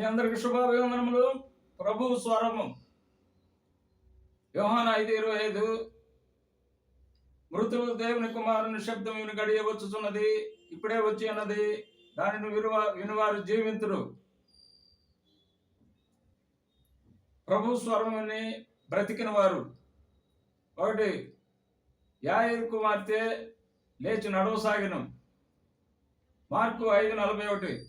మీ అందరికి శుభాభివందనములు. ప్రభు స్వరము. యోహాన ఐదు ఇరవై ఐదు. మృతులు దేవుని కుమారుని శబ్దం విని గడియ వచ్చుచున్నది ఇప్పుడే వచ్చి అన్నది. దానిని విలువ వినువారు జీవింతురు. ప్రభు స్వరముని బ్రతికిన వారు ఒకటి యాయిర్ కుమార్తె లేచి నడవసాగినం. మార్కు ఐదు నలభై ఒకటి.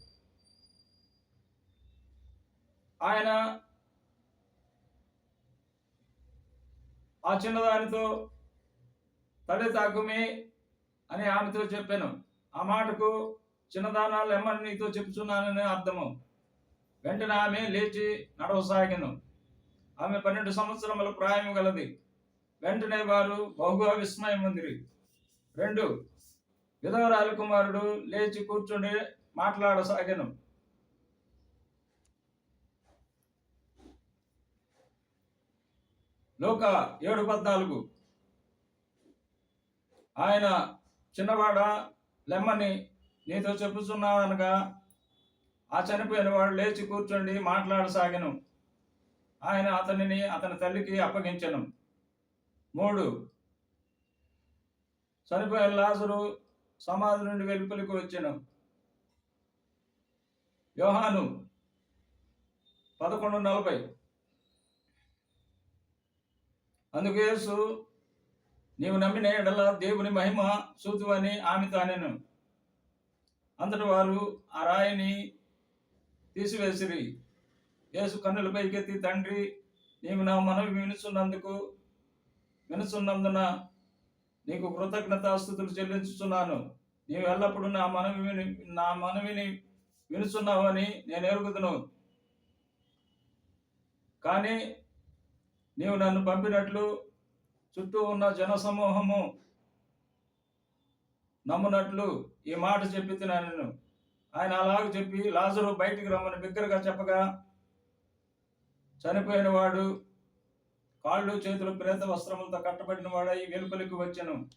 ఆయన ఆ చిన్నదానితో తడి తాకుమే అని ఆమెతో చెప్పాను. ఆ మాటకు చిన్నదానాలు ఎమ్మని నీతో చెప్తున్నానని అర్థము. వెంటనే ఆమె లేచి నడవసాగను. ఆమె పన్నెండు సంవత్సరముల ప్రాయం గలది. వెంటనే వారు బహుగా విస్మయం ఉందిరి రెండు విధవరాలు కుమారుడు లేచి కూర్చుండి మాట్లాడసాగను. లోక ఏడు పద్నాలుగు. ఆయన చిన్నవాడ లెమ్మని నీతో చెప్పుచున్నానగా ఆ చనిపోయిన వాడు లేచి కూర్చోండి మాట్లాడసాగను. ఆయన అతనిని అతని తల్లికి అప్పగించను. మూడు. చనిపోయిన లాజరు సమాధి నుండి వెలుపలికి వచ్చాను. యోహాను పదకొండు నలభై. అందుకు యేసు నీవు నమ్మిన ఎడల దేవుని మహిమ చూతువని ఆమెతో అనెను అంతటి వారు ఆ రాయిని తీసివేసిరి. యేసు కన్నుల పైకెత్తి తండ్రి నీవు నా మనవి వినుచున్నందుకు వినుచున్నందున నీకు కృతజ్ఞతాస్థుతులు చెల్లించుచున్నాను. నీవు ఎల్లప్పుడూ నా మనవి విని నా మనవిని వినుచున్నావని నేను ఎరుగుదును. కానీ నీవు నన్ను పంపినట్లు చుట్టూ ఉన్న జనసమూహము నమ్మునట్లు ఈ మాట చెప్పి నేను ఆయన అలాగ చెప్పి లాజరు బయటికి రమ్మని బిగ్గరగా చెప్పగా చనిపోయిన వాడు కాళ్ళు చేతులు ప్రేత వస్త్రములతో కట్టబడిన వాడై వెలుపలికి వచ్చాను.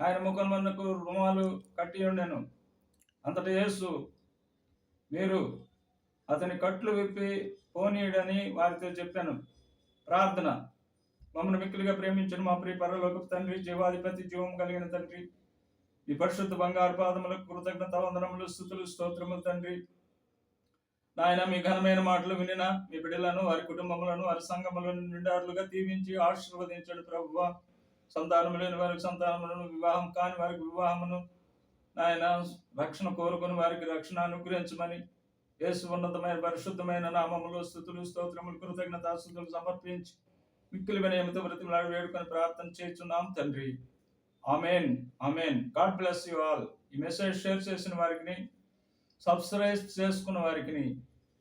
ఆయన ముఖమునకు రుమాలు కట్టి ఉండెను. అంతటి యేసు మీరు అతని కట్లు విప్పి పోనీయుడని వారితో చెప్పాను. ప్రార్థన. మమ్మల్ని మిక్కులుగా ప్రేమించిన. మా ప్రియ పరలోక తండ్రి జీవాధిపతి జీవం కలిగిన తండ్రి. ఈ పరిశుద్ధ బంగారు పాదములకు కృతజ్ఞత వందనములు స్థుతులు స్తోత్రములు తండ్రి. నాయన మీ ఘనమైన మాటలు వినిన మీ బిడ్డలను వారి కుటుంబములను వారి సంఘములను నిండారులుగా దీవించి ఆశీర్వదించండి ప్రభువ. సంతానం లేని వారికి సంతానములను వివాహం కాని వారికి వివాహమును నాయన రక్షణ కోరుకుని వారికి రక్షణ అనుగ్రహించమని యేసు ఉన్నతమైన పరిశుద్ధమైన నామములు స్థుతులు స్తోత్రములు కృతజ్ఞత స్థుతులు సమర్పించి మిక్కులు వినయమతో బ్రతిమలాడి వేడుకొని ప్రార్థన చేస్తున్నాం తండ్రి. Amen. Amen. God bless you all. ఈ మెసేజ్ షేర్ చేసిన వారికి సబ్స్క్రైబ్ చేసుకున్న వారికి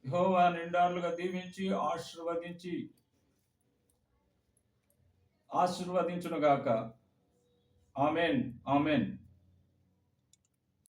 యహోవా నిండారులుగా దీవించి ఆశీర్వదించి ఆశీర్వదించునుగాక. ఆమెన్. ఆమెన్.